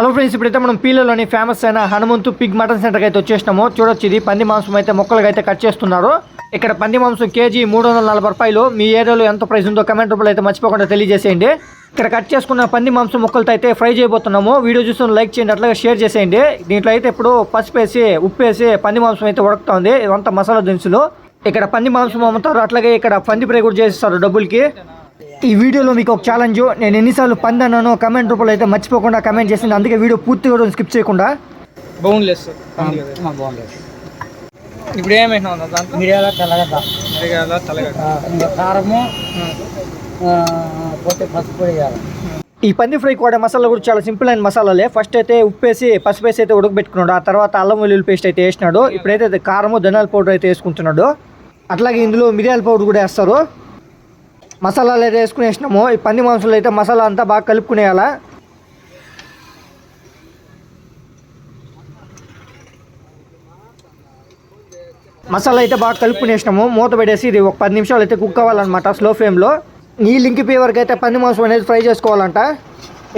Hello friends ఇప్పుడైతే మనం పీలలోని famous అయిన హనుమంతు పిగ్ మటన్ సెంటర్కి అయితే వచ్చేసినాము. చూడొచ్చు ఇది. పంది మాంసం అయితే మొక్కలుగా అయితే కట్ చేస్తున్నారు. ఇక్కడ పంది మాంసం కేజీ మూడు వందల నలభై రూపాయలు. మీ ఏరియాలో ఎంత ప్రైస్ ఉందో కమెంట్ రూపంలో అయితే మర్చిపోకుండా తెలియజేసేయండి. ఇక్కడ కట్ చేసుకున్న పంది మాంసం ముక్కలతో అయితే ఫ్రై చేయబోతున్నాము. వీడియో చూసి లైక్ చేయండి అట్లాగే షేర్ చేసేయండి. దీంట్లో అయితే ఇప్పుడు పసుపు వేసి ఉప్పు వేసి పంది మాంసం అయితే ఉడుకుతుంది. ఇదంతా మసాలా దినుసులు. ఇక్కడ పంది మాంసం అమ్ముతారు. అట్లాగే ఇక్కడ పంది ఫ్రై కూడా చేస్తారు డబ్బులకి. ఈ వీడియోలో మీకు ఒక ఛాలెంజ్ నేను ఎన్నిసార్లు పంది అన్నానో కమెంట్ రూపంలో అయితే మర్చిపోకుండా కమెంట్ చేసింది. అందుకే వీడియో పూర్తి కూడా స్కిప్ చేయకుండా. బోన్లెస్ ఇప్పుడు ఏం వేసినావు అన్న దాంట్లో? మిరియాల తెల్లగడ్డ. మిరియాల తలగడ్డ ఆ, ఇంకా కారము ఆ, పోతే పసుపు వేయాలి. ఈ పంది ఫ్రై కూడా మసాలా కూడా చాలా సింపుల్ అయిన మసాలాలే. ఫస్ట్ అయితే ఉప్పు వేసి పసుపు వేసి అయితే ఉడకబెట్టుకున్నాడు. ఆ తర్వాత అల్లం వెల్లుల్లి పేస్ట్ అయితే వేసినాడు. ఇప్పుడైతే కారము ధనియాల పౌడర్ అయితే వేసుకుంటున్నాడు. అట్లాగే ఇందులో మిరియాల పౌడర్ కూడా వేస్తారు. మసాలాలు అయితే వేసుకుని వేసినాము. ఈ పంది మాంసంలో అయితే మసాలా అంతా బాగా కలుపుకునేయాలా. మసాలా అయితే బాగా కలుపుకునేసినాము మూత పెట్టేసి ఇది ఒక పది నిమిషాలు అయితే కుక్ అవ్వాలన్నమాట స్లో ఫ్లేమ్లో. నీళ్ళు ఇంకిపోయే వరకు అయితే పంది మాంసం అనేది ఫ్రై చేసుకోవాలంట.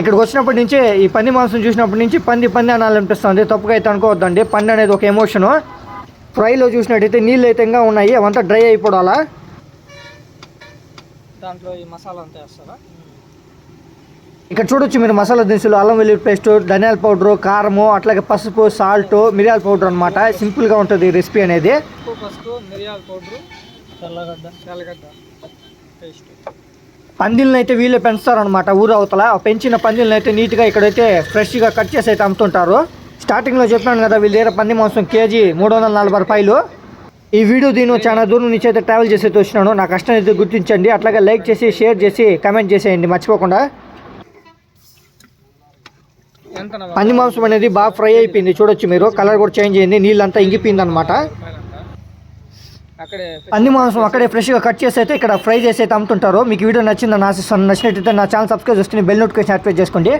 ఇక్కడికి వచ్చినప్పటి నుంచి ఈ పంది మాంసం చూసినప్పటి నుంచి పంది పంది అనాలనిపిస్తుంది. తప్పుగా అయితే అనుకోవద్దండి. పంది అనేది ఒక ఎమోషను ఫ్రైలో చూసినట్టయితే నీళ్ళు అయితే ఇంకా ఉన్నాయి. అవంతా డ్రై అయిపోవాలా దాంట్లో ఈ మసాలా అంతా వేస్తారా? ఇక్కడ చూడొచ్చు మీరు మసాలా దినుసులు అల్లం వెల్లుల్లి పేస్ట్ ధనియాల పౌడర్ కారము అట్లాగే పసుపు సాల్ట్ మిరియాల పౌడర్ అనమాట సింపుల్గా ఉంటుంది ఈ రెసిపీ అనేది. పసుపు మిరియాల పౌడరు తెల్లగడ్డ. తెల్లగడ్డ. పేస్ట్. పందిళ్ళని అయితే వీళ్ళే పెంచుతారనమాట ఊరు అవతల. ఆ పెంచిన పందిళ్ళని అయితే నీట్గా ఇక్కడైతే ఫ్రెష్గా కట్ చేసి అయితే అమ్ముతుంటారు. స్టార్టింగ్లో చెప్పాను కదా వీళ్ళ దగ్గర పంది మాంసం కేజీ మూడు వందల నలభై రూపాయలు. ఈ వీడియో దీని చాలా దూరం నుంచి అయితే ట్రావెల్ చేసి అయితే వచ్చినాను. నా కష్టం అయితే గుర్తించండి. అట్లాగే లైక్ చేసి షేర్ చేసి కమెంట్ చేసేయండి. మర్చిపోకుండా. పంది మాంసం అనేది బాగా ఫ్రై అయిపోయింది. చూడొచ్చు మీరు. కలర్ కూడా చేంజ్ అయింది. నీళ్ళంతా ఇంగిపోయింది అనమాట పంది మాంసం అక్కడే ఫ్రెష్గా కట్ చేసి అయితే ఇక్కడ ఫ్రై చేసి అయితే అమ్ముతుంటారు. మీకు వీడియో నచ్చిందని ఆశిస్తాను నచ్చినట్టయితే నా ఛానల్ సబ్స్క్రైబ్ చేసుకుని బెల్ నోటిఫికేషన్ యాక్టివేట్ చేసుకోండి.